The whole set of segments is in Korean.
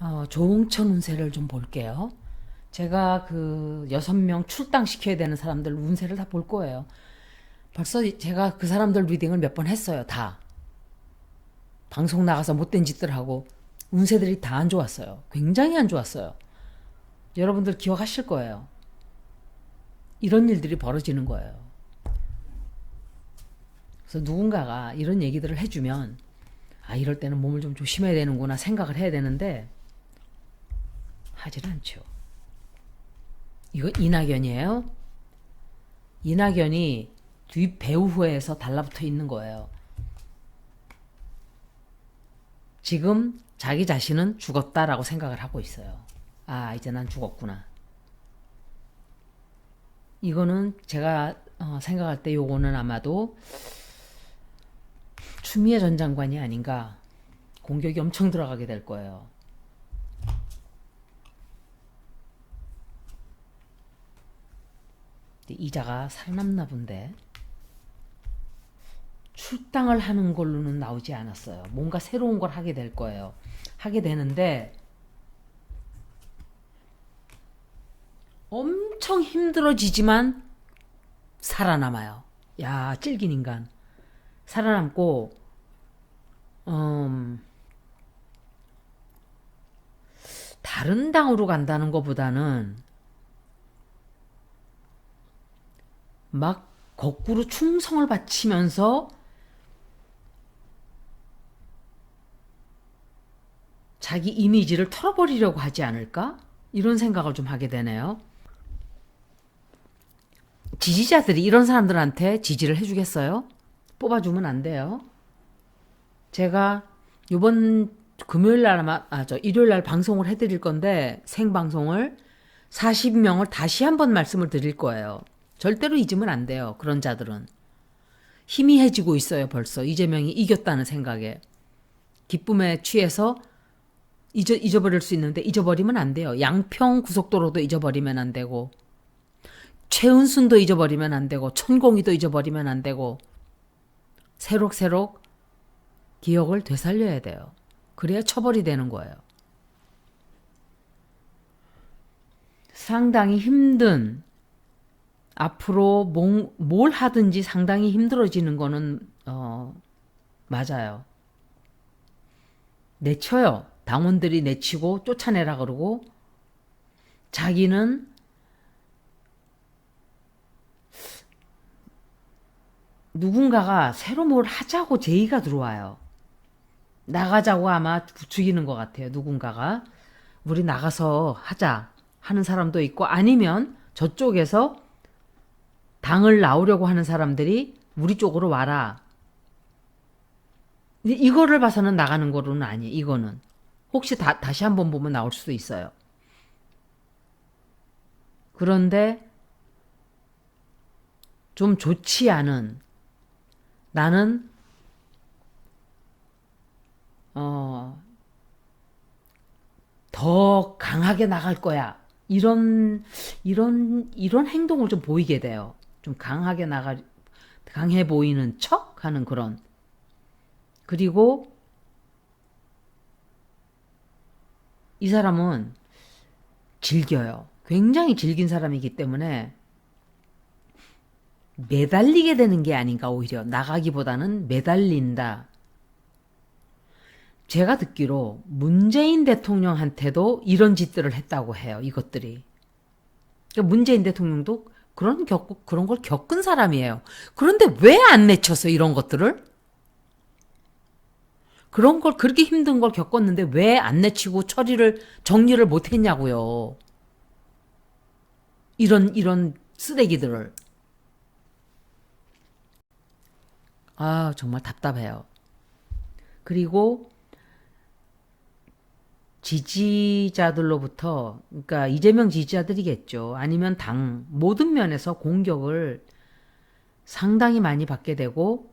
어, 조홍천 운세를 좀 볼게요. 제가 그 여섯 명 출당시켜야 되는 사람들 운세를 다 볼 거예요. 벌써 제가 그 사람들 리딩을 몇 번 했어요. 다. 방송 나가서 못된 짓들 하고 운세들이 다 안 좋았어요. 굉장히 안 좋았어요. 여러분들 기억하실 거예요. 이런 일들이 벌어지는 거예요. 그래서 누군가가 이런 얘기들을 해주면 아 이럴 때는 몸을 좀 조심해야 되는구나 생각을 해야 되는데 하질 않죠. 이거 이낙연이에요. 이낙연이 뒷 배우후에서 달라붙어 있는 거예요. 지금 자기 자신은 죽었다라고 생각을 하고 있어요. 아, 이제 난 죽었구나. 이거는 제가 어, 생각할 때 요거는 아마도 추미애 전 장관이 아닌가 공격이 엄청 들어가게 될 거예요. 근데 이자가 살아남나 본데 출당을 하는 걸로는 나오지 않았어요. 뭔가 새로운 걸 하게 될 거예요. 하게 되는데 엄청 힘들어지지만 살아남아요. 야, 찔긴 인간. 살아남고, 음, 다른 당으로 간다는 것보다는 막 거꾸로 충성을 바치면서 자기 이미지를 털어버리려고 하지 않을까? 이런 생각을 좀 하게 되네요. 지지자들이 이런 사람들한테 지지를 해주겠어요? 뽑아주면 안 돼요. 제가 이번 금요일 날아저 일요일 날 방송을 해드릴 건데 생방송을 40명을 다시 한번 말씀을 드릴 거예요. 절대로 잊으면 안 돼요. 그런 자들은 희미해지고 있어요. 벌써 이재명이 이겼다는 생각에 기쁨에 취해서 잊어, 잊어버릴 수 있는데 잊어버리면 안 돼요. 양평 고속도로도 잊어버리면 안 되고 최은순도 잊어버리면 안 되고 천공이도 잊어버리면 안 되고 새록새록 기억을 되살려야 돼요. 그래야 처벌이 되는 거예요. 상당히 힘든 앞으로 몽- 뭘 하든지 상당히 힘들어지는 거는 어, 맞아요. 내쳐요. 당원들이 내치고 쫓아내라 그러고 자기는 누군가가 새로 뭘 하자고 제의가 들어와요. 나가자고 아마 부추기는 것 같아요. 누군가가 우리 나가서 하자 하는 사람도 있고 아니면 저쪽에서 당을 나오려고 하는 사람들이 우리 쪽으로 와라. 이거를 봐서는 나가는 거로는 아니에요. 이거는 혹시 다, 다시 한번 보면 나올 수도 있어요. 그런데 좀 좋지 않은 나는 어, 더 강하게 나갈 거야. 이런 이런 이런 행동을 좀 보이게 돼요. 좀 강하게 나가 강해 보이는 척 하는 그런 그리고 이 사람은 즐겨요. 굉장히 즐긴 사람이기 때문에 매달리게 되는 게 아닌가 오히려 나가기보다는 매달린다. 제가 듣기로 문재인 대통령한테도 이런 짓들을 했다고 해요. 이것들이. 그러니까 문재인 대통령도 그런 겪 그런 걸 겪은 사람이에요. 그런데 왜 안 내쳤어 이런 것들을? 그런 걸 그렇게 힘든 걸 겪었는데 왜 안 내치고 처리를 정리를 못 했냐고요. 이런 이런 쓰레기들을. 아, 정말 답답해요. 그리고 지지자들로부터, 그러니까 이재명 지지자들이겠죠. 아니면 당, 모든 면에서 공격을 상당히 많이 받게 되고,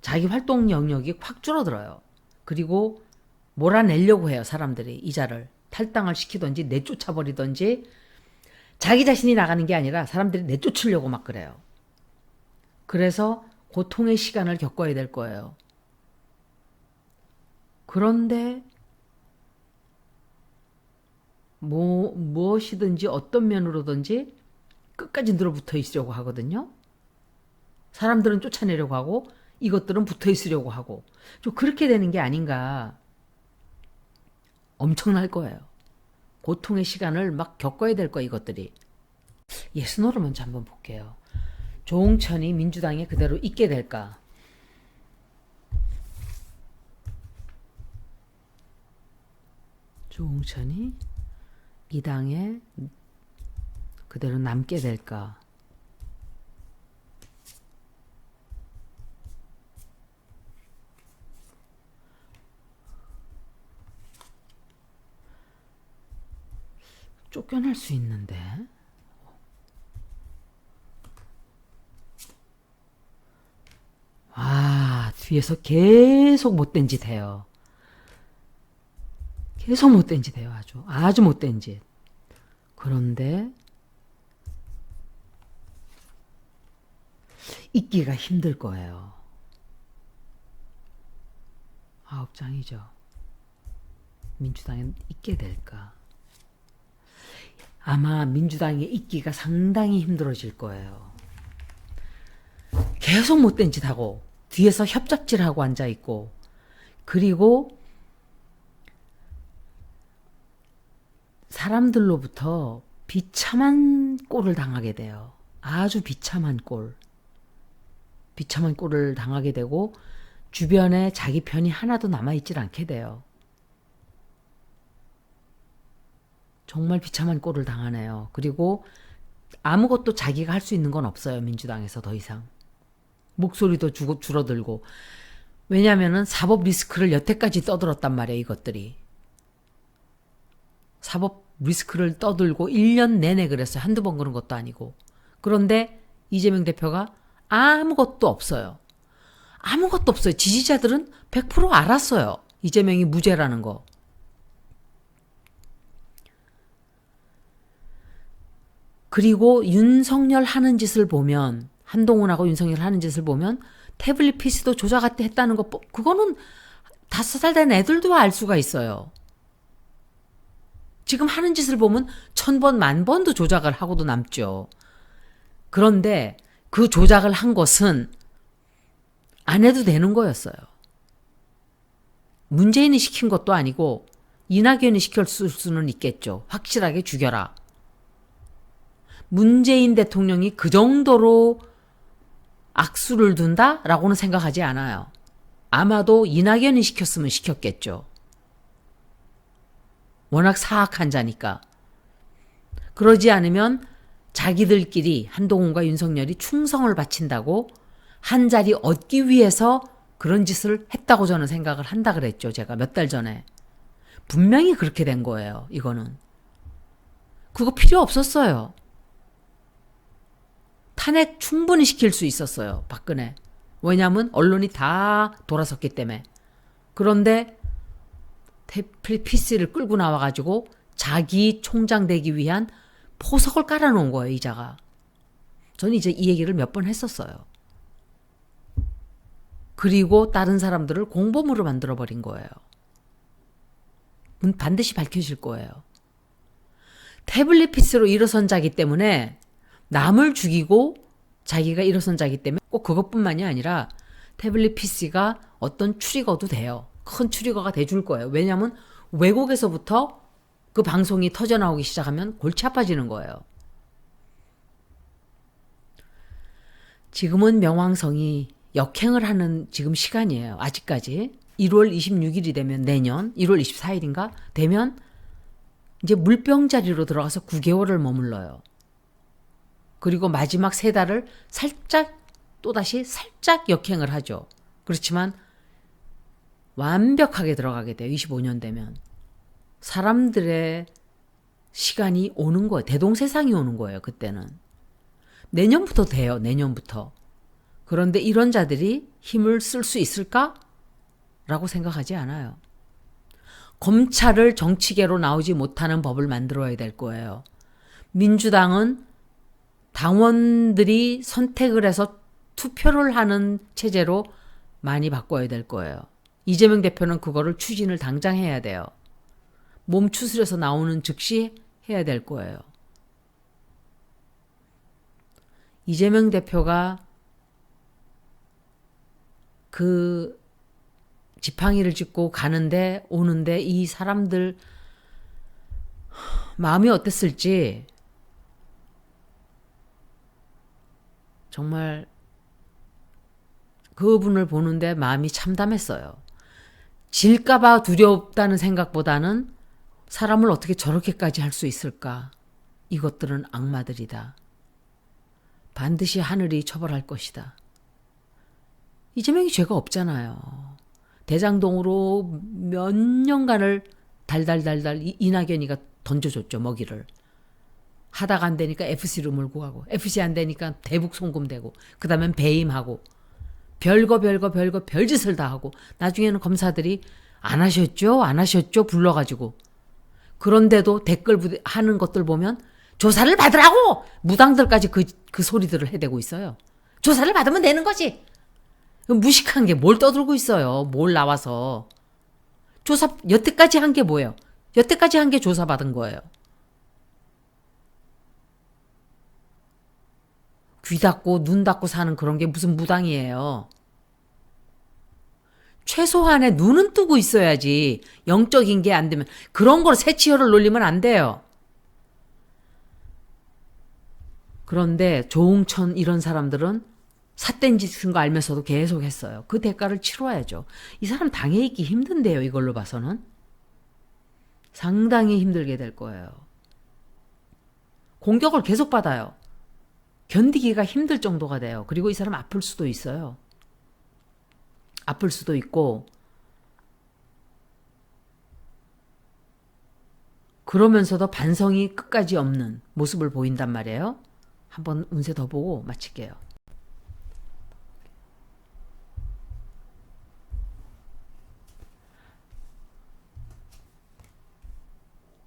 자기 활동 영역이 확 줄어들어요. 그리고 몰아내려고 해요, 사람들이. 이자를. 탈당을 시키던지, 내쫓아 버리던지, 자기 자신이 나가는 게 아니라 사람들이 내쫓으려고 막 그래요. 그래서 고통의 시간을 겪어야 될 거예요. 그런데 뭐, 무엇이든지 어떤 면으로든지 끝까지 늘어붙어 있으려고 하거든요. 사람들은 쫓아내려고 하고 이것들은 붙어 있으려고 하고 좀 그렇게 되는 게 아닌가. 엄청날 거예요. 고통의 시간을 막 겪어야 될 거 이것들이. 예순호를 먼저 한번 볼게요. 조홍천이 민주당에 그대로 있게 될까? 조홍천이 이 당에 그대로 남게 될까? 쫓겨날 수 있는데. 아, 뒤에서 계속 못된 짓 해요. 계속 못된 짓 해요, 아주. 아주 못된 짓. 그런데, 있기가 힘들 거예요. 아홉 장이죠. 민주당에 있게 될까? 아마 민주당에 있기가 상당히 힘들어질 거예요. 계속 못된 짓 하고, 뒤에서 협잡질 하고 앉아 있고, 그리고 사람들로부터 비참한 꼴을 당하게 돼요. 아주 비참한 꼴. 비참한 꼴을 당하게 되고, 주변에 자기 편이 하나도 남아있질 않게 돼요. 정말 비참한 꼴을 당하네요. 그리고 아무것도 자기가 할 수 있는 건 없어요. 민주당에서 더 이상. 목소리도 주, 줄어들고. 왜냐면은 사법 리스크를 여태까지 떠들었단 말이에요. 이것들이. 사법 리스크를 떠들고 1년 내내 그랬어요. 한두 번 그런 것도 아니고. 그런데 이재명 대표가 아무것도 없어요. 아무것도 없어요. 지지자들은 100% 알았어요. 이재명이 무죄라는 거. 그리고 윤석열 하는 짓을 보면 한동훈하고 윤석열 하는 짓을 보면 태블릿 PC도 조작할 때 했다는 거 그거는 다섯 살 된 애들도 알 수가 있어요. 지금 하는 짓을 보면 천 번, 만 번도 조작을 하고도 남죠. 그런데 그 조작을 한 것은 안 해도 되는 거였어요. 문재인이 시킨 것도 아니고 이낙연이 시켰을 수는 있겠죠. 확실하게 죽여라. 문재인 대통령이 그 정도로 악수를 둔다라고는 생각하지 않아요. 아마도 이낙연이 시켰으면 시켰겠죠. 워낙 사악한 자니까. 그러지 않으면 자기들끼리 한동훈과 윤석열이 충성을 바친다고 한 자리 얻기 위해서 그런 짓을 했다고 저는 생각을 한다 그랬죠. 제가 몇 달 전에. 분명히 그렇게 된 거예요. 이거는. 그거 필요 없었어요. 탄핵 충분히 시킬 수 있었어요. 박근혜. 왜냐하면 언론이 다 돌아섰기 때문에. 그런데 PC를 끌고 나와가지고 자기 총장 되기 위한 포석을 깔아놓은 거예요, 이자가. 저는 이제 이 얘기를 몇 번 했었어요. 그리고 다른 사람들을 공범으로 만들어버린 거예요. 반드시 밝혀질 거예요. 태블릿 피스로 일어선 자기 때문에 남을 죽이고 자기가 일어선 자기 때문에 꼭 그것뿐만이 아니라 태블릿 PC가 어떤 추리거도 돼요. 큰 추리거가 돼줄 거예요. 왜냐하면 외국에서부터 그 방송이 터져 나오기 시작하면 골치 아파지는 거예요. 지금은 명왕성이 역행을 하는 지금 시간이에요. 아직까지. 1월 26일이 되면 내년 1월 24일인가 되면 이제 물병 자리로 들어가서 9개월을 머물러요. 그리고 마지막 세 달을 살짝 또다시 살짝 역행을 하죠. 그렇지만 완벽하게 들어가게 돼요. 25년 되면. 사람들의 시간이 오는 거예요. 대동세상이 오는 거예요. 그때는. 내년부터 돼요. 내년부터. 그런데 이런 자들이 힘을 쓸 수 있을까? 라고 생각하지 않아요. 검찰을 정치계로 나오지 못하는 법을 만들어야 될 거예요. 민주당은 당원들이 선택을 해서 투표를 하는 체제로 많이 바꿔야 될 거예요. 이재명 대표는 그거를 추진을 당장 해야 돼요. 몸 추스려서 나오는 즉시 해야 될 거예요. 이재명 대표가 그 지팡이를 짚고 가는데 오는데 이 사람들 마음이 어땠을지 정말 그분을 보는데 마음이 참담했어요. 질까봐 두렵다는 생각보다는 사람을 어떻게 저렇게까지 할 수 있을까? 이것들은 악마들이다. 반드시 하늘이 처벌할 것이다. 이재명이 죄가 없잖아요. 대장동으로 몇 년간을 달달달달 이- 이낙연이가 던져줬죠, 먹이를. 하다가 안 되니까 FC로 몰고 가고, FC 안 되니까 대북 송금되고, 그 다음엔 배임하고, 별거 별거 별거 별짓을 다 하고, 나중에는 검사들이 안 하셨죠? 안 하셨죠? 불러가지고. 그런데도 댓글 하는 것들 보면 조사를 받으라고! 무당들까지 그, 그 소리들을 해대고 있어요. 조사를 받으면 되는 거지! 무식한 게 뭘 떠들고 있어요. 뭘 나와서. 조사, 여태까지 한 게 뭐예요? 여태까지 한 게 조사받은 거예요. 귀 닫고 눈 닫고 사는 그런 게 무슨 무당이에요. 최소한의 눈은 뜨고 있어야지. 영적인 게 안 되면. 그런 걸 새치혈을 놀리면 안 돼요. 그런데 조홍천 이런 사람들은 삿된 짓인 거 알면서도 계속 했어요. 그 대가를 치러야죠. 이 사람 당해 있기 힘든데요, 이걸로 봐서는. 상당히 힘들게 될 거예요. 공격을 계속 받아요. 견디기가 힘들 정도가 돼요. 그리고 이 사람 아플 수도 있어요. 아플 수도 있고, 그러면서도 반성이 끝까지 없는 모습을 보인단 말이에요. 한번 운세 더 보고 마칠게요.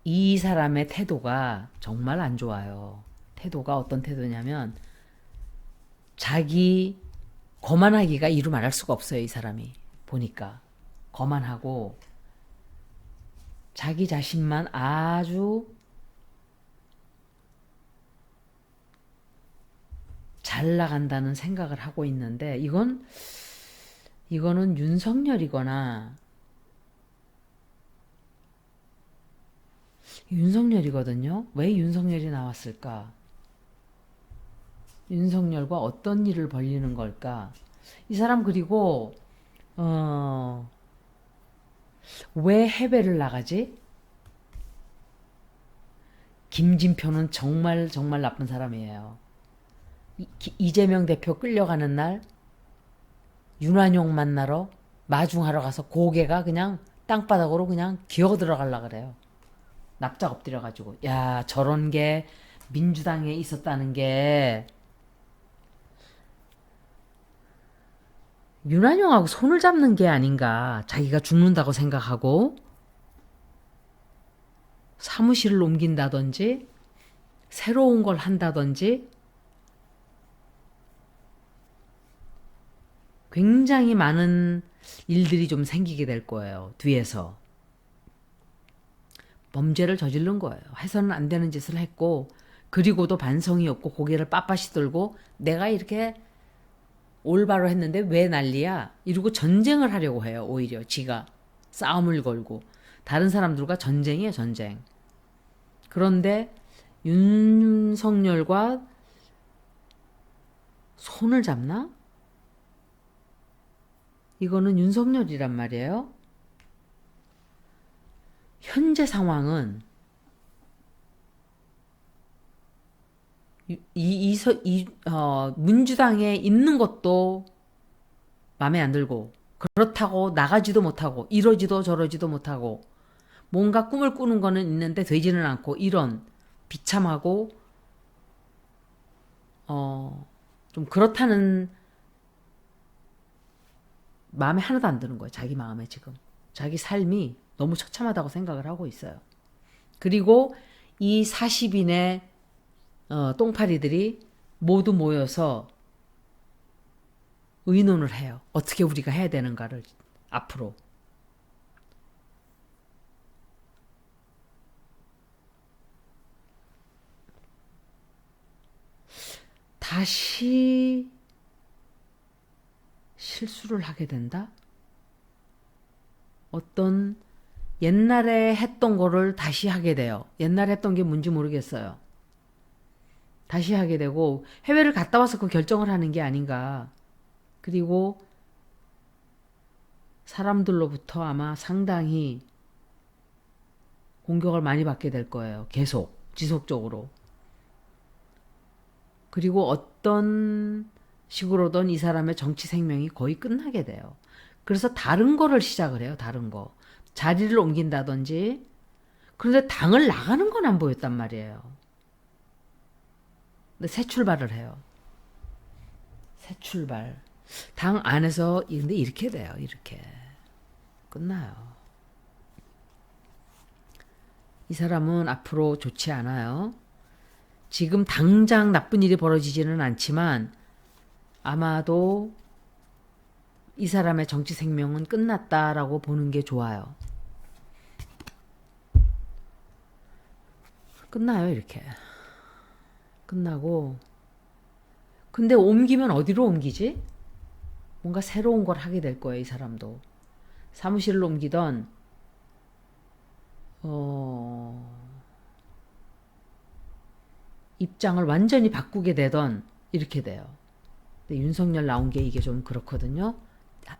이 사람의 태도가 정말 안 좋아요. 태도가 어떤 태도냐면 자기 거만하기가 이루 말할 수가 없어요. 이 사람이 보니까 거만하고 자기 자신만 아주 잘 나간다는 생각을 하고 있는데 이건 이거는 윤석열이거나 윤석열이거든요. 왜 윤석열이 나왔을까? 윤석열과 어떤 일을 벌리는 걸까? 이 사람 그리고 어, 왜 해외를 나가지? 김진표는 정말 정말 나쁜 사람이에요. 이재명 대표 끌려가는 날 윤환용 만나러 마중하러 가서 고개가 그냥 땅바닥으로 그냥 기어 들어갈라 그래요. 납작 엎드려 가지고 야 저런 게 민주당에 있었다는 게 윤한용하고 손을 잡는 게 아닌가 자기가 죽는다고 생각하고 사무실을 옮긴다든지 새로운 걸 한다든지 굉장히 많은 일들이 좀 생기게 될 거예요 뒤에서 범죄를 저지른 거예요. 해서는 안 되는 짓을 했고 그리고도 반성이 없고 고개를 빳빳이 들고 내가 이렇게 올바로 했는데 왜 난리야? 이러고 전쟁을 하려고 해요. 오히려 지가 싸움을 걸고 다른 사람들과 전쟁이에요. 전쟁. 그런데 윤석열과 손을 잡나? 이거는 윤석열이란 말이에요. 현재 상황은 이, 이, 서, 이 어, 민주당에 있는 것도 마음에 안 들고 그렇다고 나가지도 못하고 이러지도 저러지도 못하고 뭔가 꿈을 꾸는 거는 있는데 되지는 않고 이런 비참하고 어, 좀 그렇다는 마음에 하나도 안 드는 거예요. 자기 마음에 지금. 자기 삶이 너무 처참하다고 생각을 하고 있어요. 그리고 이 40인의 어, 똥파리들이 모두 모여서 의논을 해요. 어떻게 우리가 해야 되는가를 앞으로. 다시 실수를 하게 된다? 어떤 옛날에 했던 거를 다시 하게 돼요. 옛날에 했던 게 뭔지 모르겠어요. 다시 하게 되고 해외를 갔다 와서 그 결정을 하는 게 아닌가. 그리고 사람들로부터 아마 상당히 공격을 많이 받게 될 거예요. 계속, 지속적으로. 그리고 어떤 식으로든 이 사람의 정치 생명이 거의 끝나게 돼요. 그래서 다른 거를 시작을 해요. 다른 거. 자리를 옮긴다든지. 그런데 당을 나가는 건 안 보였단 말이에요. 근데 새 출발을 해요. 새 출발. 당 안에서 근데 이렇게 돼요. 이렇게 끝나요. 이 사람은 앞으로 좋지 않아요. 지금 당장 나쁜 일이 벌어지지는 않지만 아마도 이 사람의 정치 생명은 끝났다라고 보는 게 좋아요. 끝나요, 이렇게. 끝나고. 근데 옮기면 어디로 옮기지? 뭔가 새로운 걸 하게 될 거예요, 이 사람도. 사무실로 옮기던, 어, 입장을 완전히 바꾸게 되던, 이렇게 돼요. 근데 윤석열 나온 게 이게 좀 그렇거든요.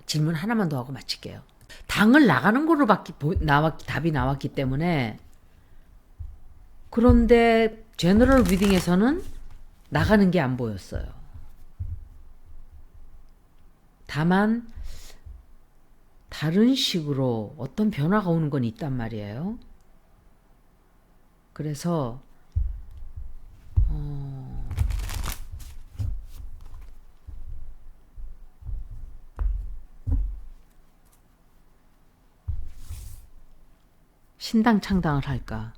질문 하나만 더 하고 마칠게요. 당을 나가는 밖에 보- 나왔, 답이 나왔기 때문에 그런데 제너럴 리딩에서는 나가는 게 안 보였어요. 다만 다른 식으로 어떤 변화가 오는 건 있단 말이에요. 그래서 어, 신당 창당을 할까?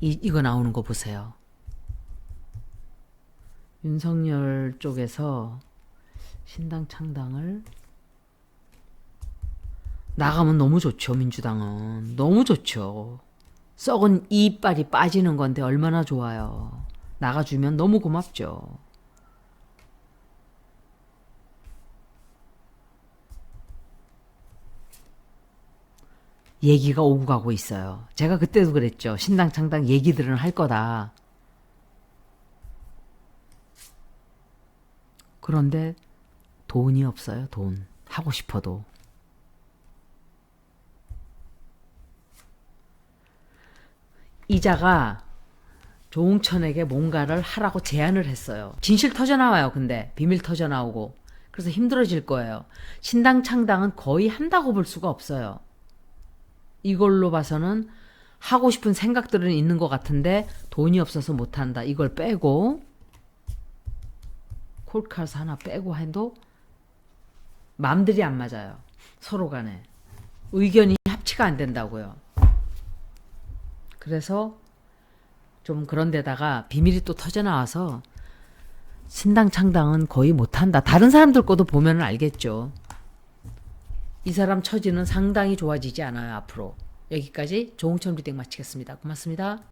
이, 이거 나오는 거 보세요. 윤석열 쪽에서 신당 창당을 나가면 너무 좋죠, 민주당은. 너무 좋죠. 썩은 이빨이 빠지는 건데 얼마나 좋아요. 나가주면 너무 고맙죠. 얘기가 오고 가고 있어요. 제가 그때도 그랬죠. 신당 창당 얘기들은 할 거다. 그런데 돈이 없어요. 돈. 하고 싶어도. 이자가 조홍천에게 뭔가를 하라고 제안을 했어요. 진실 터져 나와요. 근데 비밀 터져 나오고. 그래서 힘들어질 거예요. 신당 창당은 거의 한다고 볼 수가 없어요. 이걸로 봐서는 하고 싶은 생각들은 있는 것 같은데 돈이 없어서 못한다. 이걸 빼고 콜카스 하나 빼고 해도 마음들이 안 맞아요. 서로 간에 의견이 합치가 안 된다고요. 그래서 좀 그런 데다가 비밀이 또 터져 나와서 신당 창당은 거의 못한다. 다른 사람들 거도 보면 알겠죠. 이 사람 처지는 상당히 좋아지지 않아요, 앞으로. 여기까지 조홍천 리딩 마치겠습니다. 고맙습니다.